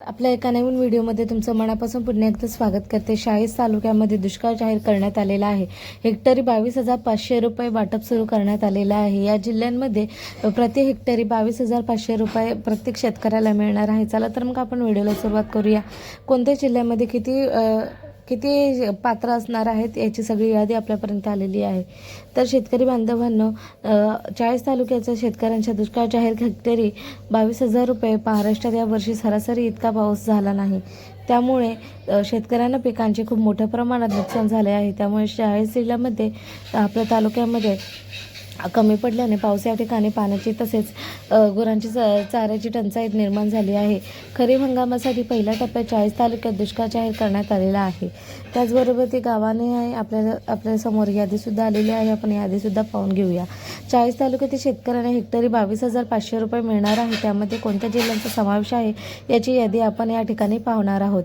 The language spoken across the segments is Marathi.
आपल्या एका नवीन व्हिडिओमध्ये तुमचं मनापासून पुन्हा एकदा स्वागत करते. शाळेस तालुक्यामध्ये दुष्काळ जाहीर करण्यात आलेला आहे. हेक्टरी बावीस हजार पाचशे रुपये वाटप सुरू करण्यात आलेलं आहे. या जिल्ह्यांमध्ये प्रति हेक्टरी बावीस हजार पाचशे रुपये प्रत्येक शेतकऱ्याला मिळणार आहे. चला तर मग आपण व्हिडिओला सुरुवात करूया. कोणत्या जिल्ह्यामध्ये किती किती पात्र असणार आहेत याची सगळी यादी आपल्यापर्यंत आलेली आहे. तर शेतकरी बांधवांनो चाळीस तालुक्याच्या शेतकऱ्यांच्या दुष्काळ जाहीर हेक्टरी बावीस हजार रुपये महाराष्ट्रात यावर्षी सरासरी इतका पाऊस झाला नाही. त्यामुळे शेतकऱ्यांना पिकांचे खूप मोठ्या प्रमाणात नुकसान झाले आहे. त्यामुळे चाळीस जिल्ह्यामध्ये आपल्या तालुक्यामध्ये कमी पडल्याने पाऊस या ठिकाणी पाण्याची तसेच गुरांची च- चाऱ्याची टंचाई निर्माण झाली आहे. खरीप हंगामासाठी पहिल्या टप्प्यात चाळीस तालुक्यात दुष्काळ जाहीर करण्यात आलेला आहे. त्याचबरोबर ती गावाने आहे आपल्या आपल्यासमोर यादीसुद्धा आलेली आहे. आपण यादीसुद्धा पाहून घेऊया. चाळीस तालुक्यातील शेतकऱ्यांना हेक्टरी बावीस हजार पाचशे रुपये मिळणार आहे. त्यामध्ये कोणत्या जिल्ह्यांचा समावेश आहे याची यादी आपण या ठिकाणी पाहणार आहोत.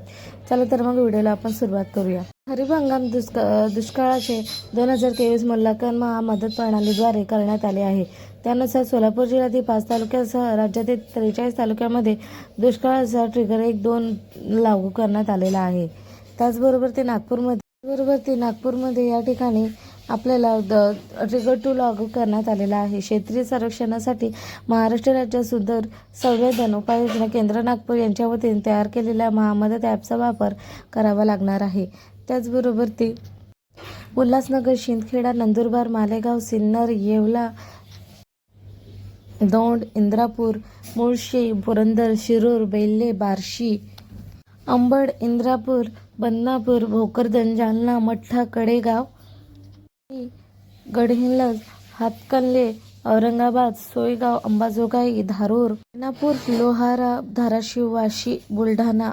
चला तर मग व्हिडिओला आपण सुरुवात करूया. खरीप हंगाम दुष्का दुष्काळाचे दोन हजार तेवीस मूल्यांकन मदत प्रणालीद्वारे करण्यात आले आहे. त्यानुसार सोलापूर जिल्ह्यातील पाच तालुक्यासह राज्यातील त्रेचाळीस तालुक्यामध्ये दुष्काळाचा ट्रिगर एक दोन लागू करण्यात आलेला आहे. त्याचबरोबर ते नागपूरमध्ये बरोबर ते नागपूरमध्ये या ठिकाणी आपल्याला द ट्रिगर टू लागू करण्यात आलेला आहे. क्षेत्रीय संरक्षणासाठी महाराष्ट्र राज्य सुंदर संवेदन उपाययोजना केंद्र नागपूर यांच्या वतीने तयार केलेल्या महामदत ॲपचा वापर करावा लागणार आहे. त्याचबरोबर ते उल्हासनगर शिंदखेडा नंदुरबार मालेगाव सिन्नर येवला दौंड इंद्रापूर मुळशी पुरंदर शिरूर बेल्ले बार्शी अंबड इंद्रापूर बदनापूर भोकरदन जालना मठ्ठा कडेगाव गडहिंग्लज हातकणले औरंगाबाद सोयगाव अंबाजोगाई धारूर रेणापूर लोहारा धाराशिव वाशी बुलढाणा.